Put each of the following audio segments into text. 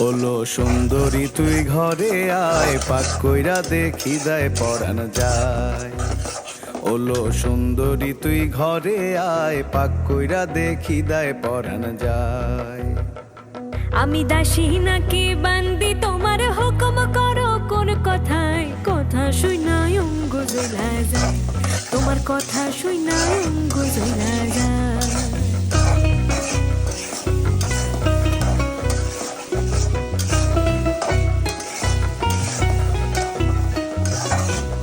ওলো সুন্দরী, তুই ঘরে আয়, পাক কইরা দেখি দেয়, পরাণ যায়। ওলো সুন্দরী, তুই ঘরে আয়, পাক কইরা দেখি দেয়, পরাণ যায়। আমি দাসী নাকি বান্দি, তোমার হুকুম করো, কোন কথায়? কথা না অঙ্গ যায়। তোমার কথা না অঙ্গ যায়।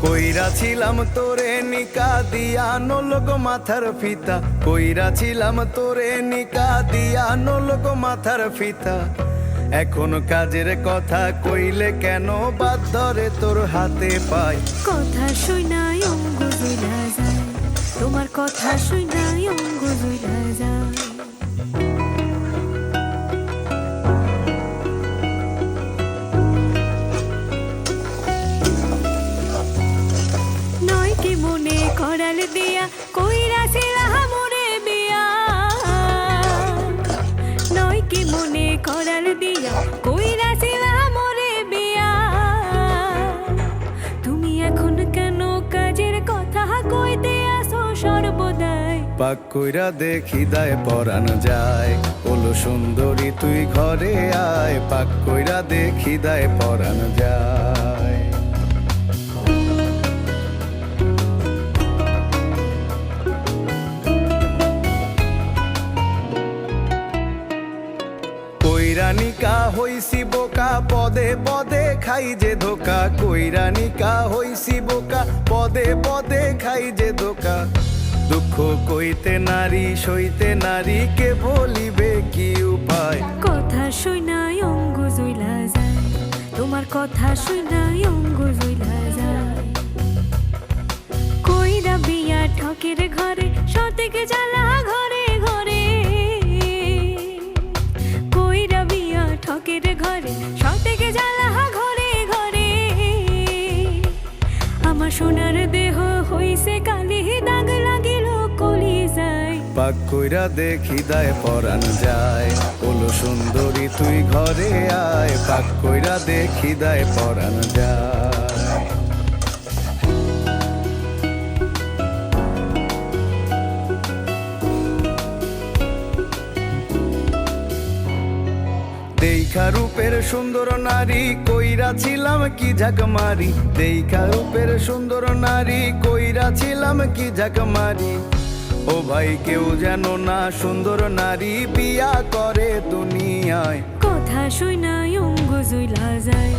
কইরা ছিলাম তোরে নিকা দিয়া নলক মাথার ফিতা। কইরা ছিলাম তোরে নিকা দিয়া নলক মাথার ফিতা। এখন কাজের কথা কইলে কেন বাদ ধরে তোর হাতে পাই? কথা শুনায় তোমার কথা শুই মনে করাল দিয়া, কইরা ছিলা মরে বিয়া নয় কি মনে করাল দিয়া, কইরা ছিলা মরে বিয়া তুমি এখন কেন কাজের কথা কইতে আসো সর্বদাই? পাক কইরা দেখি দায় পরাণ যায়। ওলো সুন্দরী, তুই ঘরে আয়। পাক কইরা দেখি দায় পরাণ যায়। কইরানিকা হইছি বোকা, পদে পদে খাই যে ধোকা। কইরানিকা হইছি বোকা, পদে পদে খাই যে ধোকা। দুঃখ কইতে নারী, সইতে নারী, কে বলিবে কি উপায়? কথা শুই না অঙ্গ জইলা যায়, তোমার কথা শুই না অঙ্গ জইলা যায়। কইরা বিয়া ঠকের ঘরে সতেকে জ্বালা ঘরে সোনার দেহ হইছে কালি, দাগ লাগিল, কলি যায়। পাক কইরা দেখি দায় পরাণ যায়। ওলো সুন্দরী, তুই ঘরে আয়। পাক কইরা দেখি দায় পরাণ যায়। রূপের সুন্দর নারী, কইরা ছিলাম কি ঝাক মারি দেখা রূপের সুন্দর নারী, কইরা ছিলাম কি ঝাক মারি ও ভাই, কেউ যেন না সুন্দর নারী বিয়া করে দুনিয়ায়। কথা শুনায় অঙ্গ জুইলা যায়